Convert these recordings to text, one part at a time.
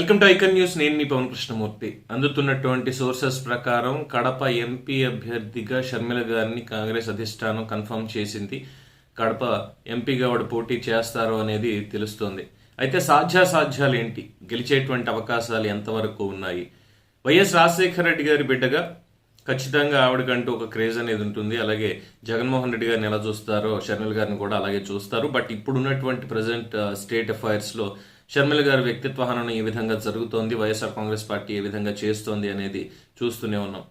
Welcome to icon news. నేను మీ పవన్ కృష్ణమూర్తి. అందుతున్నటువంటి సోర్సెస్ ప్రకారం కడప ఎంపీ అభ్యర్థిగా షర్మిల గారిని కాంగ్రెస్ అధిష్టానం కన్ఫర్మ్ చేసింది. కడప ఎంపీగా వాడు పోటీ చేస్తారు అనేది తెలుస్తోంది. అయితే సాధ్యాసాధ్యాలు ఏంటి? గెలిచేటువంటి అవకాశాలు ఎంతవరకు ఉన్నాయి? వైఎస్ రాజశేఖర రెడ్డి గారి బిడ్డగా ఖచ్చితంగా ఆవిడకంటూ ఒక క్రేజ్ అనేది ఉంటుంది. అలాగే జగన్మోహన్ రెడ్డి గారిని ఎలా చూస్తారో షర్మిల గారిని కూడా అలాగే చూస్తారు. బట్ ఇప్పుడున్నటువంటి ప్రజెంట్ స్టేట్ అఫైర్స్లో షర్మిల గారి వ్యక్తిత్వ హననం ఏ విధంగా జరుగుతోంది వైఎస్ఆర్ కాంగ్రెస్ పార్టీ ఏ విధంగా చేస్తోంది అనేది చూస్తూనే ఉన్నాం.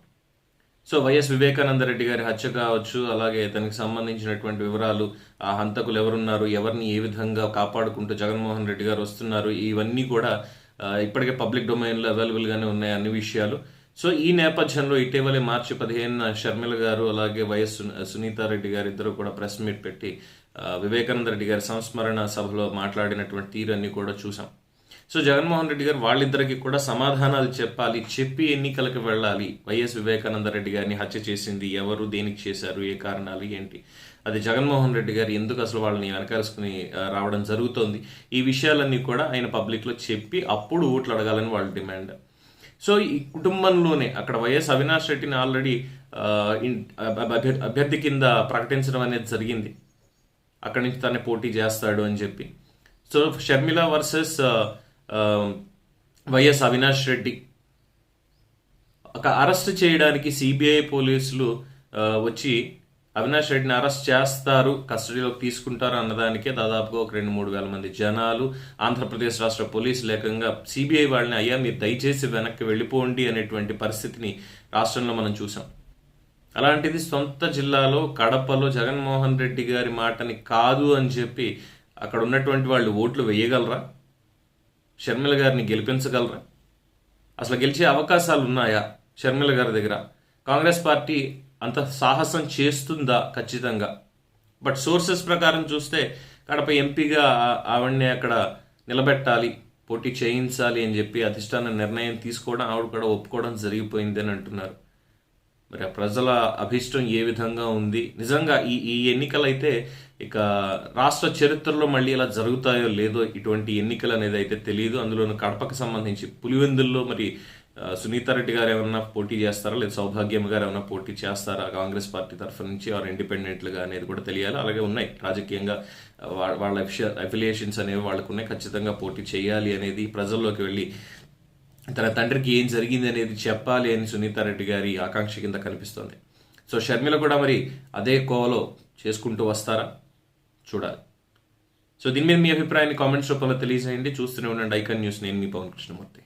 సో వైఎస్ వివేకానంద రెడ్డి గారి హత్య కావచ్చు అలాగే దానికి సంబంధించినటువంటి వివరాలు ఆ హంతకులు ఎవరున్నారు ఎవరిని ఏ విధంగా కాపాడుకుంటూ జగన్మోహన్ రెడ్డి గారు వస్తున్నారు ఇవన్నీ కూడా ఇప్పటికే పబ్లిక్ డొమైన్లో అవైలబుల్గానే ఉన్నాయి అన్ని విషయాలు. సో ఈ నేపథ్యంలో ఇటీవలే మార్చి పదిహేనున షర్మిల గారు అలాగే వైఎస్ సునీతారెడ్డి గారు ఇద్దరు కూడా ప్రెస్ మీట్ పెట్టి వివేకానంద రెడ్డి గారి సంస్మరణ సభలో మాట్లాడినటువంటి తీరన్నీ కూడా చూసాం సో జగన్మోహన్ రెడ్డి గారు వాళ్ళిద్దరికి కూడా సమాధానాలు చెప్పాలి చెప్పి ఎన్నికలకు వెళ్ళాలి. వైఎస్ వివేకానంద రెడ్డి గారిని హత్య చేసింది ఎవరు దేనికి చేశారు ఏ కారణాలు ఏంటి? అది జగన్మోహన్ రెడ్డి గారు ఎందుకు అసలు వాళ్ళని వెనకాల్సుకుని రావడం జరుగుతోంది? ఈ విషయాలన్నీ కూడా ఆయన పబ్లిక్లో చెప్పి అప్పుడు ఓట్లు అడగాలని వాళ్ళ డిమాండ్. సో ఈ కుటుంబంలోనే అక్కడ వైఎస్ అవినాష్ రెడ్డిని ఆల్రెడీ అభ్యర్థి కింద ప్రకటించడం అనేది జరిగింది. అక్కడి నుంచి తనే పోటీ చేస్తాడు అని చెప్పి. So Sharmila versus YS Avinash Reddy. ఒక అరెస్ట్ చేయడానికి సిబిఐ పోలీసులు వచ్చి అవినాష్ రెడ్డిని అరెస్ట్ చేస్తారు కస్టడీలోకి తీసుకుంటారు అన్నదానికే దాదాపుగా ఒక రెండు మూడు వేల మంది జనాలు ఆంధ్రప్రదేశ్ రాష్ట్ర పోలీసు లేఖంగా సిబిఐ వాళ్ళని అయ్యా మీరు దయచేసి వెనక్కి వెళ్ళిపోండి అనేటువంటి పరిస్థితిని రాష్ట్రంలో మనం చూసాం. అలాంటిది సొంత జిల్లాలో కడపలో జగన్మోహన్ రెడ్డి గారి మాటని కాదు అని చెప్పి అక్కడ ఉన్నటువంటి వాళ్ళు ఓట్లు వేయగలరా? షర్మిల గారిని గెలిపించగలరా? అసలు గెలిచే అవకాశాలు ఉన్నాయా షర్మిల గారి దగ్గర? కాంగ్రెస్ పార్టీ అంత సాహసం చేస్తుందా ఖచ్చితంగా? బట్ సోర్సెస్ ప్రకారం చూస్తే కడప ఎంపీగా ఆవిడని అక్కడ నిలబెట్టాలి పోటీ చేయించాలి అని చెప్పి అధిష్టాన నిర్ణయం తీసుకోవడం ఆవిడ కూడా ఒప్పుకోవడం జరిగిపోయింది అని అంటున్నారు. మరి ఆ ప్రజల అభిష్టం ఏ విధంగా ఉంది? నిజంగా ఈ ఈ ఎన్నికలైతే ఇక రాష్ట్ర చరిత్రలో మళ్ళీ ఇలా జరుగుతాయో లేదో ఇటువంటి ఎన్నికలు అనేది అయితే తెలియదు అందులోను కడపకు సంబంధించి పులివెందుల్లో మరి సునీతారెడ్డి గారు ఏమన్నా పోటీ చేస్తారా? లేదా సౌభాగ్యం గారు ఏమైనా పోటీ చేస్తారా? కాంగ్రెస్ పార్టీ తరఫు నుంచి వారు ఇండిపెండెంట్లుగా అనేది కూడా తెలియాలి. అలాగే ఉన్నాయి. రాజకీయంగా వా- వాళ్ళ అఫిలియేషన్స్ అనేవి వాళ్ళకు ఉన్నాయి. ఖచ్చితంగా పోటీ చేయాలి అనేది ప్రజల్లోకి వెళ్ళి తన తండ్రికి ఏం జరిగింది అనేది చెప్పాలి అని సునీతారెడ్డి గారి ఆకాంక్ష కింద కనిపిస్తోంది. సో షర్మిల కూడా మరి అదే కోవలో చేసుకుంటూ వస్తారా? చూడాలి. సో దీని మీద మీ అభిప్రాయాన్ని కామెంట్స్ రూపంలో తెలియజేయండి. చూస్తూనే ఉండండి. ఐకన్ న్యూస్ నేను మీ పవన్ కృష్ణమూర్తి.